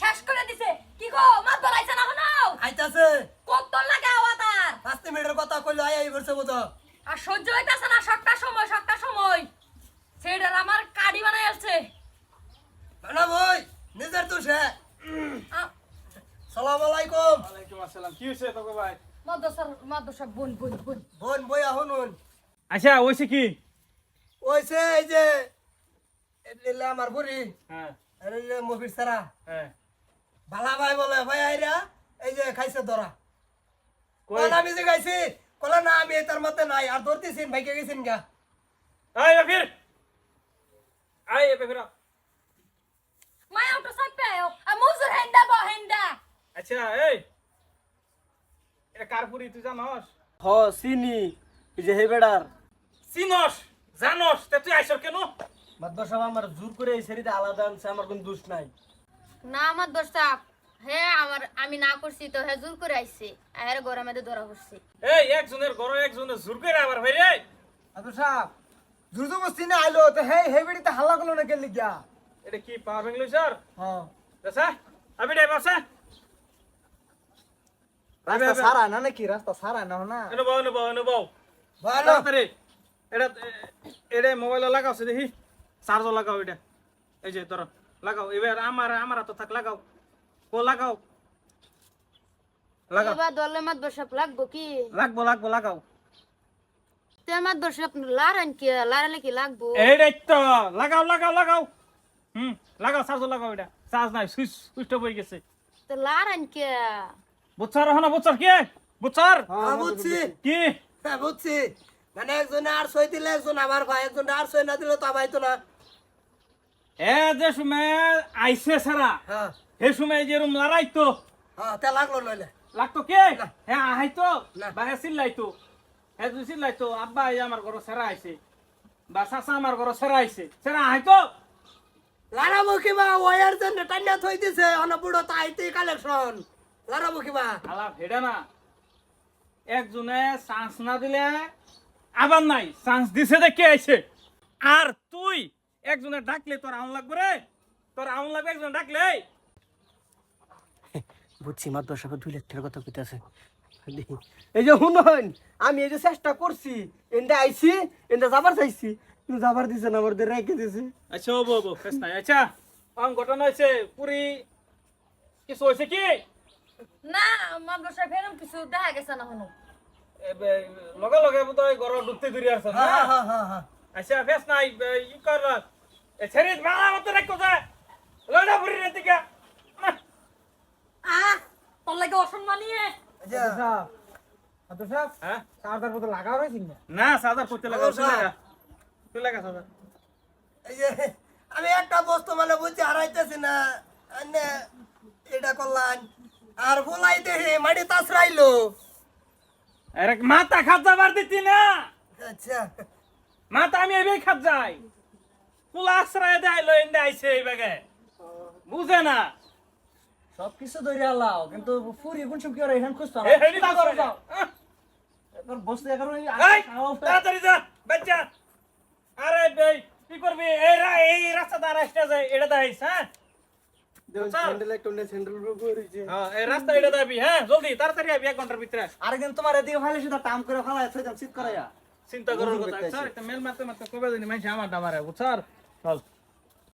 শেষ করে দিছে। কি গো মাত বলাইছে না হনো আইতাছে। কত লাগে আওয়া তার? পাঁচ মিনিটের কথা কইলো আই আই বলছে বুঝো আর সহ্য হইতাছে না সবটা সময় সবটা সময়। সেটার আমার কাড়ি বানাই আছে না বই নিজের তো সে। সালাম আলাইকুম। ওয়ালাইকুম আসসালাম কি হয়েছে তোকে ভাই? মাদ্রাসার মাদ্রাসা বোন বোন বোন। বোন বই আহুন আচ্ছা ওইছে কি? ওইছে এই যে আমার বুড়ি। হ্যাঁ। আর এই যে মফির সারা। হ্যাঁ। ভালা ভাই বলে ভাই আইরা এই যে খাইছে ধরা কোন আমি যে খাইছি। কলা না আমি তার মতে নাই আর ধরতেছিন ভাইকে গেছেন গা। আই বেফির আই বেফির মায়া উঠো সাইপে আয়ো। আর মুজুর হেন্ডা বো হেন্ডা আচ্ছা এই। এটা কারপুরি তুই জানস? হ চিনি এই যে হেবেডার চিনস জানস। তে তুই আইসর কেন? মাদ্রাস সাহেব আমার জোর করে এই সেরিতে আলাদা আনছে আমার কোনো দোষ নাই। না আমার দোষটা হে আমার আমি না করছি তো হে জোর করে আইছে। আর গরমে তো ধরা করছি এই একজনের ঘর একজনের জোর করে আবার ভাই রে মাদ্রাস সাহেব জোর বস্তি না আইলো তো হে হেবেডিতে হাল্লা করল না কেন লিখিয়া এটা কি পাওয়ার বেঙ্গলি স্যার হ্যাঁ। দেসা আবি ডে বাসা রাস্তা সারা না নাকি? রাস্তা সারা না না। এনো বাও এনো বাও এনো বাও ভালো। তাড়াতাড়ি। এটা এটা মোবাইলে লাগাওছে দেখি। চার্জ লাগাও এটা। এই যে ধরো। লাগাও এবার আমার আমার তো থাক লাগাও। কো লাগাও। লাগাও। এবার দলে মাত বসাপ লাগবো কি? লাগবো লাগবো লাগাও। তে মাত বসাপ লারান কি লারালে কি লাগবো? এইটাই তো লাগাও লাগাও লাগাও। হুম লাগাও চার্জ লাগাও এটা। চার্জ নাই সুইচ সুইচটা বই গেছে। তো লারান কি? বুঝছার হনা বুঝছার কি? বুঝছার হ্যাঁ, বুঝছি কি? হ্যাঁ বুঝছি মানে একজনে আর সই দিলে একজন আমার ভাই একজন আর সই না দিলে তো আবাইতো না। এ যে সময় আইসে সারা হ্যাঁ। হে সময় যে রুম লড়াইতো। হ্যাঁ তে লাগল নইলে লাগতো কে। হ্যাঁ আহাইতো। বা হে চিল্লাইতো। হে যদি চিল্লাইতো আব্বা এই আমার ঘর সেরা আইছে। বা চাচা আমার ঘর সেরা আইছে। সেরা আহাইতো? লারাবো কিবা? ওয়ার জন্য টান্না থই দিছে অন বুড়ো তাইতে কালেকশন। লারাবো কিবা? আলা ভেড়া না। একজনে চান্স না দিলে আবার নাই চান্স দিছে দেখে আইছে। আর তুই একজনে ডাকলে তোর আউন লাগবে রে? তোর আউন লাগবে একজন ডাকলে বুঝছি মাদ্রাস সাহেব দুই লাখ টাকার কথা কইতাছে। এই যে শুনুন আমি এই যে চেষ্টা করছি এনতে আইছি এনতে যাবার চাইছি কিন্তু যাবার দিছে না আমার রেখে দিছে। আচ্ছা হব হব ফেস নাই। আচ্ছা আম ঘটনা হয়েছে পুরি কিছু হয়েছে কি? না মাদ্রাসা ফেরম কিছু দেখা গেছে না হনো। এবে, লগে লগে বোধ হয় ঘর ঢুকতে দূরে আসছে না? হ্যাঁ হ্যাঁ হ্যাঁ হ্যাঁ। আচ্ছা ফেস নাই ই কর। এ ছেড়ে বাংলা মতো রাখো যা। লড়া পুরি রে দিকা আহ তোর লাগে অসম্মানীয় এই যে, মাদ্রাস সাহেব হ্যাঁ? চার্জার মতো লাগাও রয়েছে না না সাদা করতে লাগা আচ্ছা। তুই লাগা। তুই লাগা সাদা এই যে আমি একটা বস্তু মানে বুঝছি হারাইতেছি না। আন্নে এটা করলাম। আর বলাই দেহে মাটি তাসরাইলো আরে মাথা খাত যাবার দিতি না। আচ্ছা। মাথা আমি এবে খাত যাই। পুলা আশ্রয় দেখাইলো এন্ডে আইছে এই বাগে। বুঝে না। সব কিছু ধরে আলাও কিন্তু ফুরি কোন সব কি আর এখান খুঁজতো এ হেডি তো করে যাও। তোর বসতে এখন এই তাড়াতাড়ি যা বাচ্চা। আরে বেই কি করবি? এই রা এই রাস্তা দ্বারা আসতে যায় এটা দাইস হ্যাঁ? হ্যাঁ এই রাস্তা এটা দাবি হ্যাঁ? জলদি তাড়াতাড়ি আবি এক ঘণ্টার ভিতরে আরেকদিন তোমার এদিকে ফালে শুধু টাম করে ফালা ছয়জন শীত করাইয়া। চিন্তা করার কথা। স্যার একটা মেল মারতে মারতে কবে দিন মানুষ আমার ডামারে বুঝছার? চল।